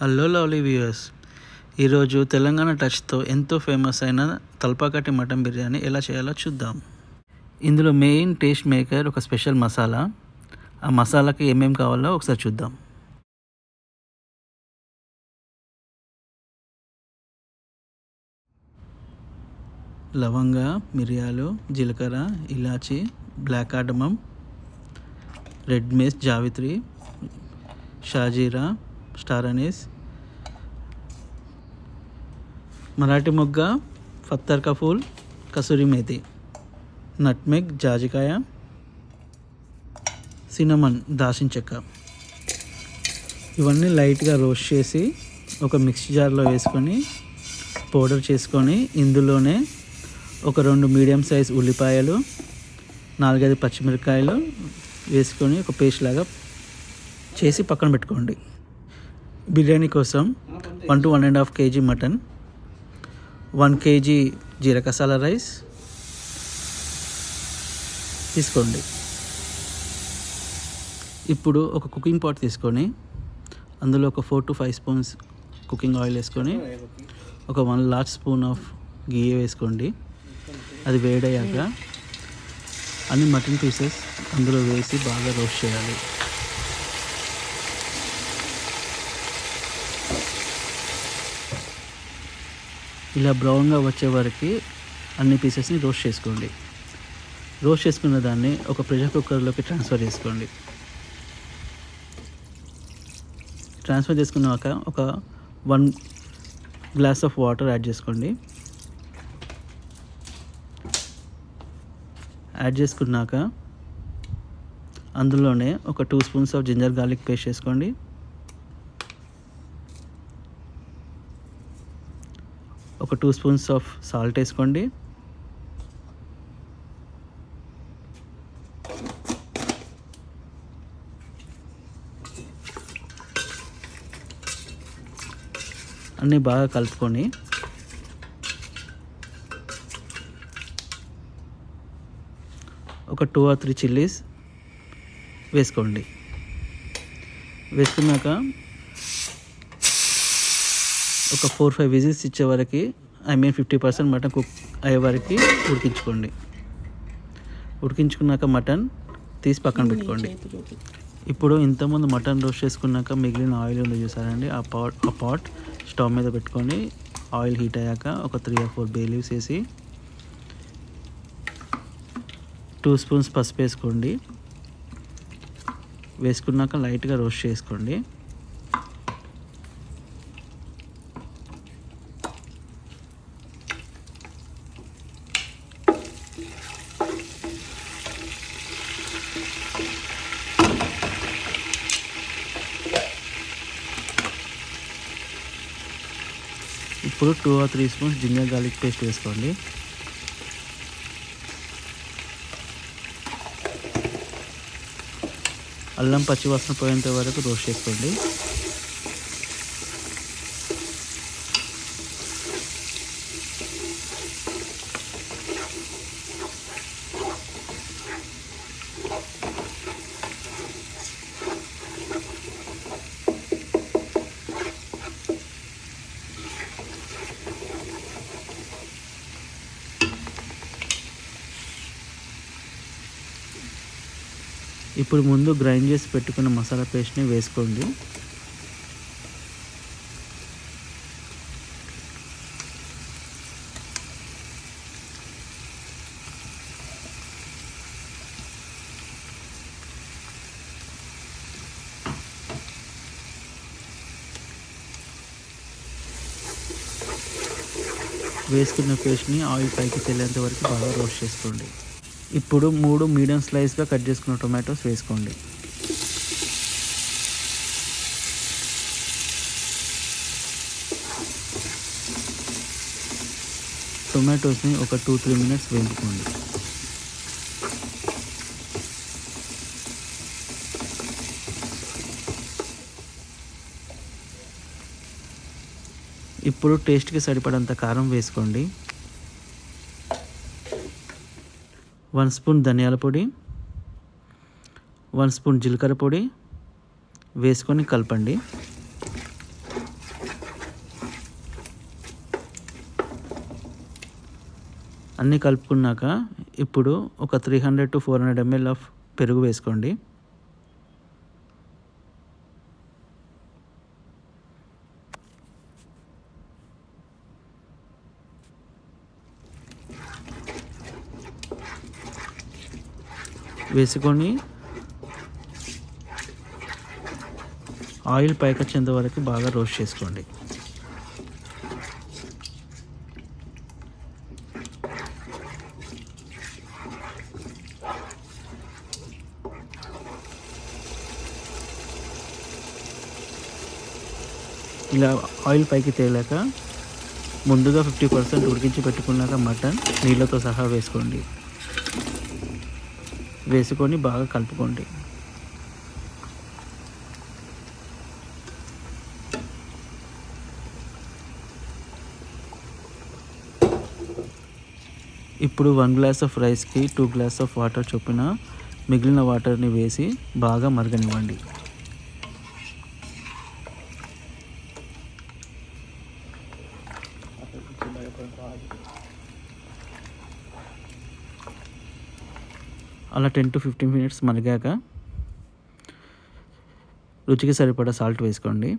Hello lovely viewers ఈరోజు తెలంగాణ టచ్తో ఎంతో famous అయిన తలపాకటి మటన్ బిర్యానీ ఎలా చేయాలో చూద్దాం. ఇందులో మెయిన్ టేస్ట్ మేకర్ ఒక స్పెషల్ మసాలా ఆ మసాలాకి ఏమేమి కావాలో ఒకసారి చూద్దాం. లవంగ మిరియాలు జీలకర్ర ఇలాచి బ్లాక్ ఆడమం రెడ్ మేస్ జావిత్రి షాజీరా స్టార్ అనీస్. మరాఠీ మొగ్గ ఫత్తర్ కఫూల్ కసూరి మేతి. నట్మెగ్ జాజికాయ. సినమన్ దాసిన చెక్క. ఇవన్నీ లైట్గా రోస్ట్ చేసి ఒక మిక్సీ జార్లో వేసుకొని పౌడర్ చేసుకొని ఇందులోనే ఒక రెండు మీడియం సైజ్ ఉల్లిపాయలు నాలుగైదు పచ్చిమిరపకాయలు వేసుకొని ఒక పేస్ట్ లాగా చేసి పక్కన పెట్టుకోండి. బిర్యానీ కోసం one to one and half K G mutton one K G jeera kasala rice తీసుకోండి. ఇప్పుడు ఒక కుకింగ్ పాట్ తీసుకొని అందులో ఒక four to five spoons cooking oil వేసుకొని ఒక one large spoon of ghee వేసుకోండి. అది వేడయ్యాక అన్ని మటన్ పీసెస్ అందులో వేసి బాగా రోస్ట్ చేయాలి. ఇలా బ్రౌన్గా వచ్చే వరకు అన్ని పీసెస్ని రోస్ట్ చేసుకోండి. రోస్ట్ చేసుకున్న దాన్ని ఒక ప్రెషర్ కుక్కర్లోకి ట్రాన్స్ఫర్ చేసుకోండి. ట్రాన్స్ఫర్ చేసుకున్నాక ఒక one glass of water add చేసుకోండి. యాడ్ చేసుకున్నాక అందులోనే ఒక two spoons of ginger garlic paste వేసుకోండి ఒక టూ స్పూన్స్ ఆఫ్ సాల్ట్ వేసుకోండి. అన్నీ బాగా కలుపుకొని ఒక టూ ఆర్ త్రీ చిల్లీస్ వేసుకోండి. వేసుకున్నాక ఒక ఫోర్ ఫైవ్ విజిల్స్ ఇచ్చే వరకు I mean fifty percent mutton cook అయ్యే వరకు ఉడికించుకోండి. ఉడికించుకున్నాక మటన్ తీసి పక్కన పెట్టుకోండి. ఇప్పుడు ఇంతకుముందు మటన్ రోస్ట్ చేసుకున్నాక మిగిలిన ఆయిల్ ఉంది చూసారండి ఆ పాట్ ఆ పాట్ స్టవ్ మీద పెట్టుకొని ఆయిల్ హీట్ అయ్యాక ఒక three or four bay leaves వేసి టూ స్పూన్స్ పసుపు వేసుకోండి. వేసుకున్నాక లైట్గా రోస్ట్ చేసుకోండి. ఇప్పుడు two or three spoons ginger garlic paste వేసుకోండి. అల్లం పచ్చివాసన పోయేంత వరకు రోస్ట్ చేసుకోండి. ఇప్పుడు ముందు గ్రైండ్ చేసి పెట్టుకున్న మసాలా పేస్ట్ని వేసుకోండి. వేసుకున్న పేస్ట్ని ఆయిల్ పైకి తెలియంత వరకు బాగా రోస్ట్ చేసుకోండి. ఇప్పుడు మూడు మీడియం స్లైస్గా కట్ చేసుకున్న టొమాటోస్ వేసుకోండి. టొమాటోస్ని ఒక టూ త్రీ మినిట్స్ వేయించుకోండి. ఇప్పుడు టేస్ట్కి సరిపడంత కారం వేసుకోండి. వన్ స్పూన్ ధనియాల పొడి వన్ స్పూన్ జీలకర్ర పొడి వేసుకొని కలపండి. అన్నీ కలుపుకున్నాక ఇప్పుడు ఒక three hundred to four hundred ML of పెరుగు వేసుకోండి. వేసుకొని ఆయిల్ పైకొచ్చేంత వరకు బాగా రోస్ట్ చేసుకోండి. ఇలా ఆయిల్ పైకి తేలాక ముందుగా ఫిఫ్టీ పర్సెంట్ ఉడికించి పెట్టుకున్నాక మటన్ నీళ్ళతో సహా వేసుకోండి. వేసుకొని బాగా కలుపుకోండి. ఇప్పుడు వన్ గ్లాస్ ఆఫ్ రైస్కి టూ గ్లాస్ ఆఫ్ వాటర్ చొప్పున మిగిలిన వాటర్ని వేసి బాగా మరగనివ్వండి. అలా టెన్ టు ఫిఫ్టీన్ మినిట్స్ మరిగాక రుచికి సరిపడా సాల్ట్ వేసుకోండి.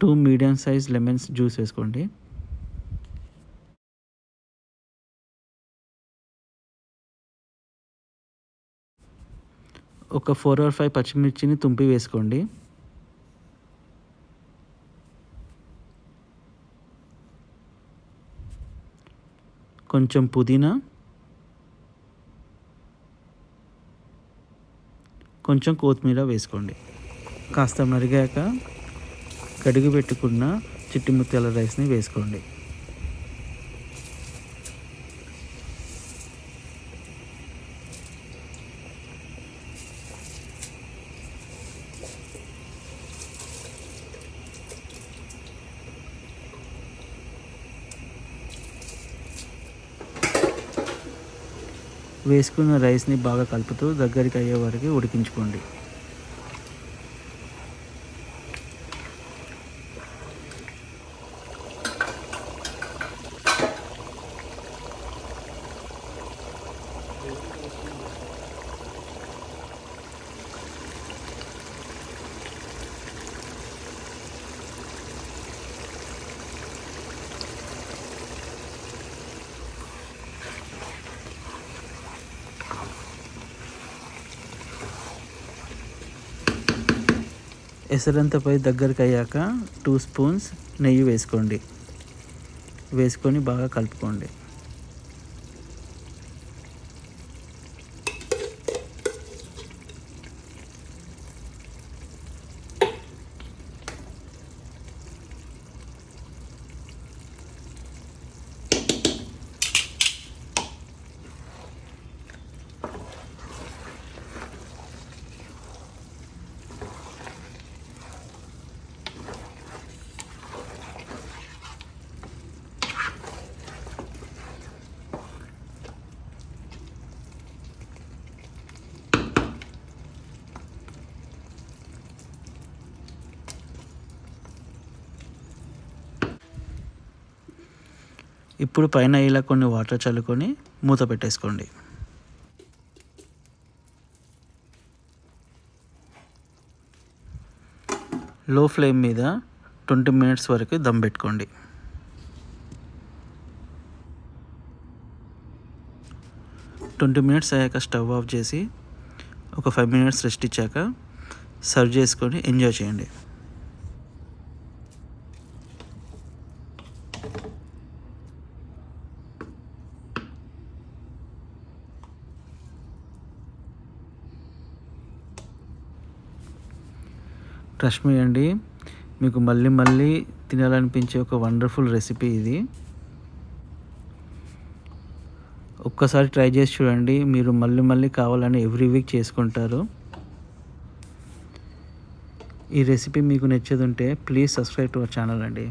Two medium size lemons juice వేసుకోండి. ఒక ఫోర్ ఆర్ ఫైవ్ పచ్చిమిర్చిని తుంపి వేసుకోండి. కొంచెం పుదీనా కొంచెం కొత్తిమీర వేసుకోండి. కాస్త మరిగాక కడిగి పెట్టుకున్న చిట్టి ముత్యాల రైస్ని వేసుకోండి. వేసుకున్న రైస్ని బాగా కలుపుతూ దగ్గరికి అయ్యే వరకు ఉడికించుకోండి. ఎసరంతపై దగ్గరికి అయ్యాక టూ స్పూన్స్ నెయ్యి వేసుకోండి. వేసుకొని బాగా కలుపుకోండి. ఇప్పుడు పైన ఇలా కొన్ని వాటర్ చల్లుకొని మూత పెట్టేసుకోండి. లో ఫ్లేమ్ మీద ట్వంటీ మినిట్స్ వరకు దమ్ పెట్టుకోండి. ట్వంటీ మినిట్స్ అయ్యాక స్టవ్ ఆఫ్ చేసి ఒక ఫైవ్ మినిట్స్ రెస్ట్ ఇచ్చాక సర్వ్ చేసుకొని ఎంజాయ్ చేయండి. ట్రస్ట్ మీ అండి మీకు మళ్ళీ మళ్ళీ తినాలనిపించే ఒక వండర్ఫుల్ రెసిపీ ఇది. ఒక్కసారి ట్రై చేసి చూడండి మీరు మళ్ళీ మళ్ళీ కావాలని ఎవ్రీ వీక్ చేసుకుంటారు. ఈ రెసిపీ మీకు నచ్చేది ఉంటే please subscribe to our channel అండి.